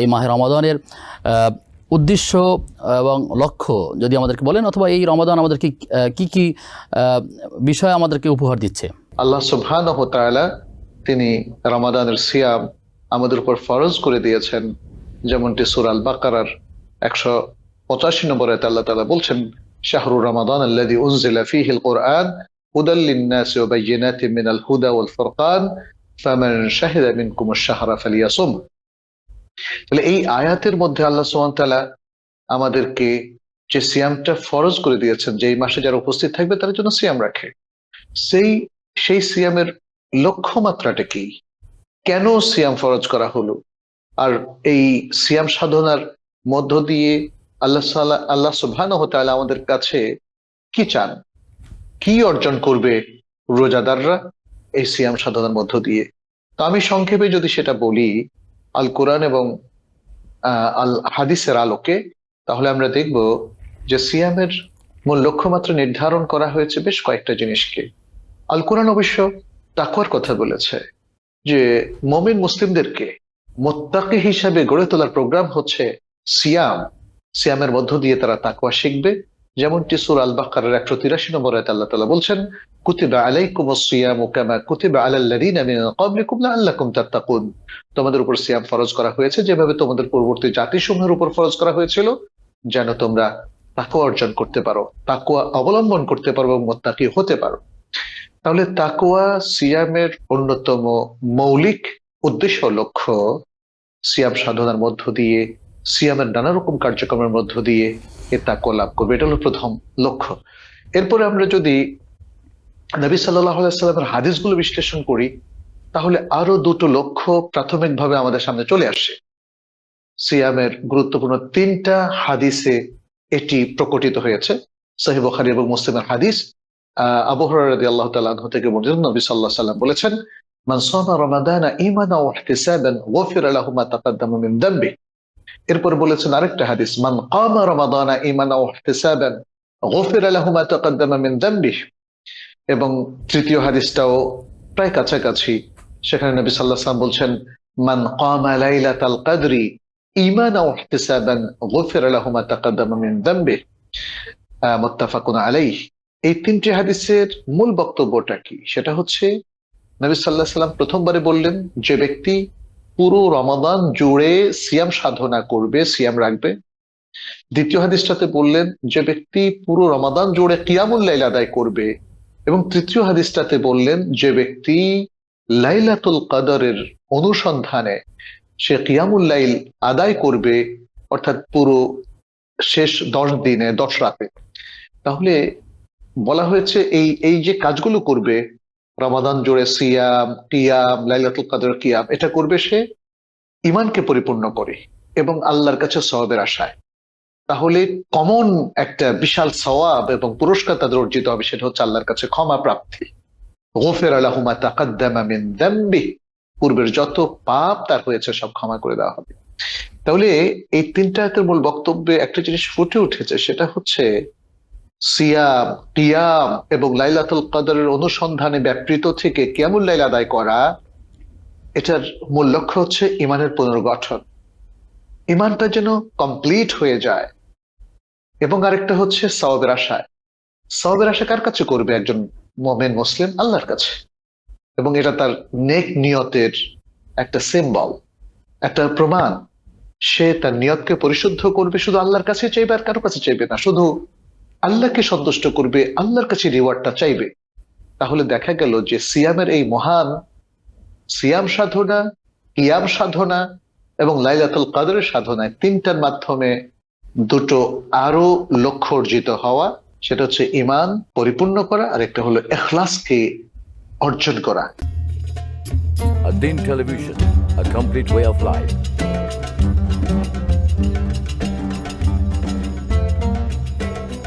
এই মাহে রমাদানের উদ্দেশ্য এবং লক্ষ্য যদি আমাদেরকে বলেন, অথবা এই রমাদান আমাদেরকে কি কি বিষয় আমাদেরকে উপহার দিচ্ছে? আল্লাহ তাআলা তিনি রমাদানের সিয়াম আমাদের উপর ফরজ করে দিয়েছেন। যেমনটি সূরা আল বাকারার একশো পঁচাশি নম্বর আল্লাহ তাআলা বলছেন, শাহরু রমাদান আল্লাযী উনজিলা ফীহিল কুরআন হুদাল লিন-নাসি ওয়া মিনাল হুদা ওয়াল ফুরকান ফামান শাহিদা মিনকুমুশ শাহরা ফালিয়াসুম। তাহলে এই আয়াতের মধ্যে আল্লাহ সুবহানাহু ওয়া তাআলা আমাদেরকে যে সিয়ামটা ফরজ করে দিয়েছেন যে এই মাসে যারা উপস্থিত থাকবে তাদের জন্য সিয়াম রাখে। সেই সেই সিয়ামের লক্ষ্যমাত্রাটা কি? কেন সিয়াম ফরজ করা হলো? আর এই সিয়াম সাধনার মধ্য দিয়ে আল্লাহ সাল্লাহ- আল্লাহ সুবহানাহু ওয়া তাআলা আমাদের কাছে কি চান? কি অর্জন করবে রোজাদাররা এই সিয়াম সাধনার মধ্য দিয়ে? তো আমি সংক্ষেপে যদি সেটা বলি আল কোরআন এবং আল হাদিসের আলোকে, তাহলে আমরা দেখব যে সিয়ামের মূল লক্ষ্যমাত্রা নির্ধারণ করা হয়েছে বেশ কয়েকটা জিনিসকে। আল কোরআন অবশ্য তাকুয়ার কথা বলেছে যে মমিন মুসলিমদেরকে মোত্তাকি হিসাবে গড়ে তোলার প্রোগ্রাম হচ্ছে সিয়াম। সিয়ামের মধ্য দিয়ে তারা তাকুয়া শিখবে যেমনটি সুর আল বাকারের একশো তিরাশি নম্বর আয়াতে আল্লাহ তাআলা বলছেন, কুতিবা আলাইকুম সিয়ামু কামা কুতিবা আলাল্লাযীনা মিন ক্বাবলিকুম লাআল্লাকুম তাত্তাকুন। তোমাদের উপর সিয়াম ফরজ করা হয়েছে, যেভাবে তোমাদের পূর্ববর্তী জাতিসমূহের উপর ফরজ করা হয়েছিল, যেন তোমরা তাকুয়া অর্জন করতে পারো তাকুয়া অবলম্বন করতে পারো এবং মোত্তাকি হতে পারো। তাহলে তাকুয়া সিয়ামের অন্যতম মৌলিক উদ্দেশ্য লক্ষ্য সিয়াম সাধনার মধ্য দিয়ে সিয়ামের নানা রকম কার্যক্রমের মধ্য দিয়ে এ তাকুয়া লাভ করবে। এটা হলো প্রথম লক্ষ্য। এরপরে আমরা যদি নবী সাল্লাহ সাল্লামের হাদিসগুলো বিশ্লেষণ করি, তাহলে আরও দুটো লক্ষ্য প্রাথমিকভাবে আমাদের সামনে চলে আসে। সিয়ামের গুরুত্বপূর্ণ তিনটা হাদিসে এটি প্রকটিত হয়েছে। সহি বখারি এবং মুসলিমের হাদিস। আহ আবু হুরায়রা আল্লাহ তাআলা আনহু থেকে বর্ণিত নবী আলাইহি সাল্লাম বলেছেন, মান সামা রমাদানা ঈমানা ওয়া ইহতিসাবান, গুফিরা লাহু মা মিন এরপর বলেছেন আরেকটা হাদিস মান কামা রমাদানা ঈমানা ওয়া ইহতিসাবান গুফিরা লাহু মা তাকাদ্দামা মিন দামবি এবং তৃতীয় হাদিসটাও প্রায় কাছাকাছি সেখানে নবী সাল্লাল্লাহু সাল্লাম বলছেন মান কামা কদরি ঈমানা ওয়া ইহতিসাবান গুফিরা লাহু মা তাকাদ্দামা মিন দামবি আহ, মুত্তাফাকুন আলাইহি। এই তিনটি হাদিসের মূল বক্তব্যটা কি? সেটা হচ্ছে নবী সাল্লাহ সাল্লাম প্রথমবারে বললেন যে ব্যক্তি পুরো রমাদান জুড়ে সিয়াম সাধনা করবে, সিয়াম রাখবে। দ্বিতীয় হাদিসটাতে বললেন, যে ব্যক্তি পুরো রমাদান জুড়ে কিয়ামুল লাইল আদায় করবে, এবং তৃতীয় হাদিসটাতে বললেন, যে ব্যক্তি লাইলাতুল কাদরের অনুসন্ধানে সে কিয়ামুল লাইল আদায় করবে, অর্থাৎ পুরো শেষ দশ দিনে, দশ রাতে। তাহলে বলা হয়েছে, এই এই যে কাজগুলো করবে রমাদান জুড়ে সিয়াম কিয়াম লাইলাতুল কাদর কিয়াম, এটা করবে সে ইমানকে পরিপূর্ণ করে এবং আল্লাহর কাছে সওয়াবের আশায়। তাহলে কমন একটা বিশাল সওয়াব এবং পুরস্কার তাদের অর্জিত হবে সেটা হচ্ছে আল্লাহর কাছে ক্ষমা প্রাপ্তি। গোফের আলাহুমা তাকাদ্দামা মিন দাম্বি, পূর্বের যত পাপ তার হয়েছে সব ক্ষমা করে দেওয়া হবে। তাহলে এই তিনটা মূল বক্তব্যে একটা জিনিস ফুটে উঠেছে, সেটা হচ্ছে সিয়াম কিয়াম এবং লাইলাতুল কদরের অনুসন্ধানে ব্যাপৃত থেকে কেমন লাইল আদায় করা? এটার মূল লক্ষ্য হচ্ছে ইমানের পুনর্গঠন। ইমানটা যেন কমপ্লিট হয়ে যায়। এবং আরেকটা হচ্ছে সওয়াবের আশায় সওয়াবের আশা কার কাছে করবে? একজন মোমেন, মুসলিম, আল্লাহর কাছে। এবং এটা তার নেক নিয়তের একটা সিম্বল একটা প্রমাণ। সে তার নিয়তকে পরিশুদ্ধ করবে শুধু আল্লাহর কাছে চাইবে আর কারও কাছে চাইবে না। শুধু আল্লাহকে সন্তুষ্ট করবে আল্লাহর কাছে রিওয়ার্ডটা চাইবে তাহলে দেখা গেল যে সিয়ামের এই মহান সিয়াম সাধনা কিয়াম সাধনা এবং লাইলাতুল কাদরের সাধনায় তিনটার মাধ্যমে দুটো আরও লক্ষ্য অর্জিত হওয়া সেটা হচ্ছে ইমান পরিপূর্ণ করা আর একটা হলো এখলাসকে অর্জন করা Adin Television, a complete way of life.